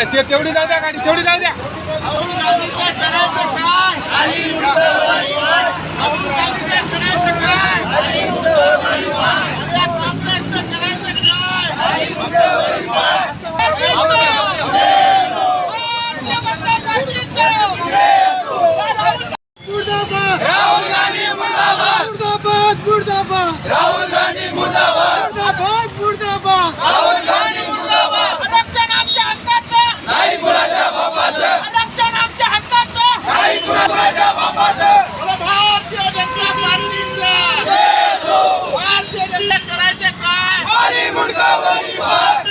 एक तेवढी जाऊ द्या गाडी तेवढी जाऊ द्या राहुल गांधी मुर्दाबाद मुर्दाबाद मुर्दाबाद राहुल गांधी मुर्दाबाद मुर्दाबाद मुर्दाबाद राहुल गांधी मुर्दाबाद आरक्षण आमच्या हक्काचं नाही कुणाच्या बापाचं आरक्षण आमच्या हक्काचं नाही कुणाच्या बापाचं भारतीय जनता पार्टीचं भारतीय जनता करायचं काय आणि मुर्दाबादी बाद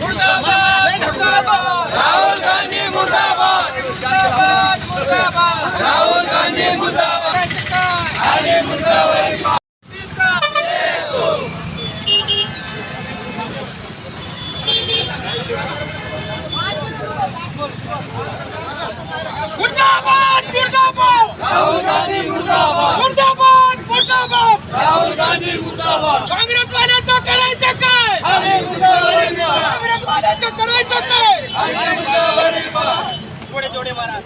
मुर्दाबाद मुर्दाबाद राहुल गांधी मुर्दाबाद मुर्दाबाद मुर्दाबाद राहुल गांधी मुर्दाबाद करायचं काय आणि मुर्दाबादी बाद मुर्दाबाद मुर्दाबाद! राहुल गांधी मुर्दाबाद मुर्दाबाद! मुर्दाबाद राहुल गांधी मुर्दाबाद काँग्रेसवाल्याचं करायचं काय? आणि मुर्दाबादी बाद काँग्रेसवाल्याचं करायचं काय आणि मुर्दाबादी चला.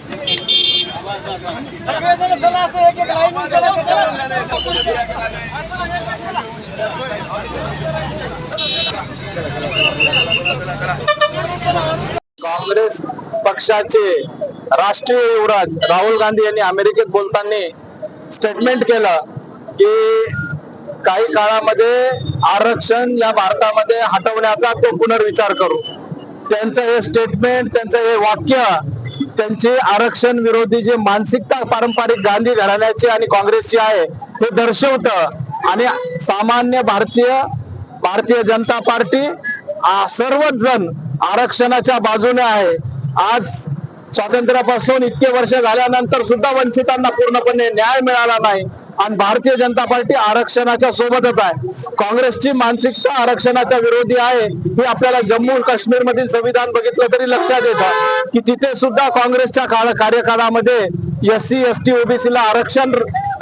काँग्रेस पक्षाचे राष्ट्रीय युवराज राहुल गांधी यांनी अमेरिकेत बोलताना स्टेटमेंट केलं की काही काळामध्ये आरक्षण या भारतामध्ये हटवण्याचा तो पुनर्विचार करू. त्यांचं हे स्टेटमेंट त्यांचं हे वाक्य त्यांची आरक्षण विरोधी जी मानसिकता पारंपरिक गांधी घराण्याची आणि काँग्रेसची आहे हे दर्शवतं. आणि सामान्य भारतीय भारतीय जनता पार्टी सर्वच जण आरक्षणाच्या बाजूने आहे. आज स्वातंत्र्यापासून इतके वर्ष झाल्यानंतर सुद्धा वंचितांना पूर्णपणे न्याय मिळाला नाही. आणि भारतीय जनता पार्टी आरक्षणाच्या सोबतच आहे. काँग्रेसची मानसिकता आरक्षणाच्या विरोधी आहे हे आपल्याला जम्मू काश्मीर मधील संविधान बघितलं तरी लक्षात येतं. की तिथे सुद्धा काँग्रेसच्या काळ कार्यकाळामध्ये एस सी एस टी ओबीसीला आरक्षण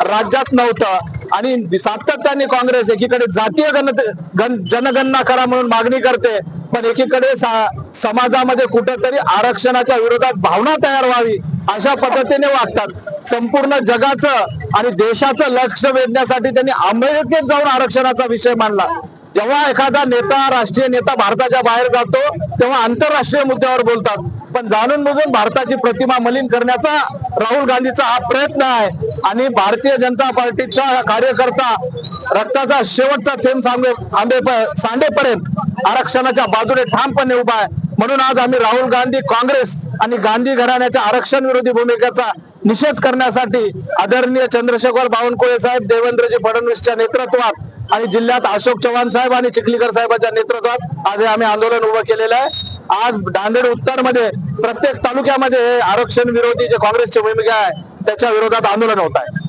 राज्यात नव्हतं. आणि सातत्याने काँग्रेस एकीकडे जातीय गण गण जनगणना करा म्हणून मागणी करते पण एकीकडे समाजामध्ये कुठेतरी आरक्षणाच्या विरोधात भावना तयार व्हावी अशा पद्धतीने वागतात. संपूर्ण जगाचं आणि देशाचं लक्ष वेधण्यासाठी त्यांनी अमेरिकेत जाऊन आरक्षणाचा विषय मांडला. जेव्हा एखादा नेता राष्ट्रीय नेता भारताच्या बाहेर जातो तेव्हा आंतरराष्ट्रीय मुद्द्यावर बोलतात. पण जाणून बुजून भारताची प्रतिमा मलिन करण्याचा राहुल गांधीचा हा प्रयत्न आहे. आणि भारतीय जनता पार्टीचा कार्यकर्ता रक्ताचा शेवटचा थेंब सांगे थांबे सांडेपर्यंत आरक्षणाच्या बाजूने ठामपणे उभा आहे. म्हणून आज आम्ही राहुल गांधी काँग्रेस आणि गांधी घराण्याच्या आरक्षण विरोधी भूमिकेचा निषेध करण्यासाठी आदरणीय चंद्रशेखर बावनकुळे साहेब देवेंद्रजी फडणवीसच्या नेतृत्वात आणि जिल्ह्यात अशोक चव्हाण साहेब आणि चिखलीकर साहेबांच्या नेतृत्वात आज हे आम्ही आंदोलन उभं केलेलं आहे. आज नांदेड उत्तरमध्ये प्रत्येक तालुक्यामध्ये हे आरक्षण विरोधी जे काँग्रेसची भूमिका आहे त्याच्या विरोधात आंदोलन होत आहे.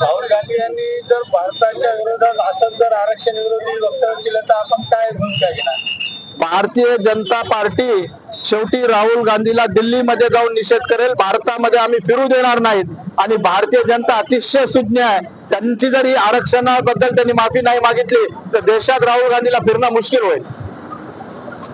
राहुल गांधी यांनी जर भारताच्या विरोधात असं जर आरक्षण विरोधी वक्तव्य केलं तर आपण काय भूमिका घेणार? भारतीय जनता पार्टी शेवटी राहुल गांधीला दिल्लीमध्ये जाऊन निषेध करेल. भारतामध्ये आम्ही फिरू देणार नाहीत. आणि भारतीय जनता अतिशय सुज्ञ आहे. त्यांची जर आरक्षणाबद्दल त्यांनी माफी नाही मागितली तर देशात राहुल गांधीला फिरणं मुश्किल होईल.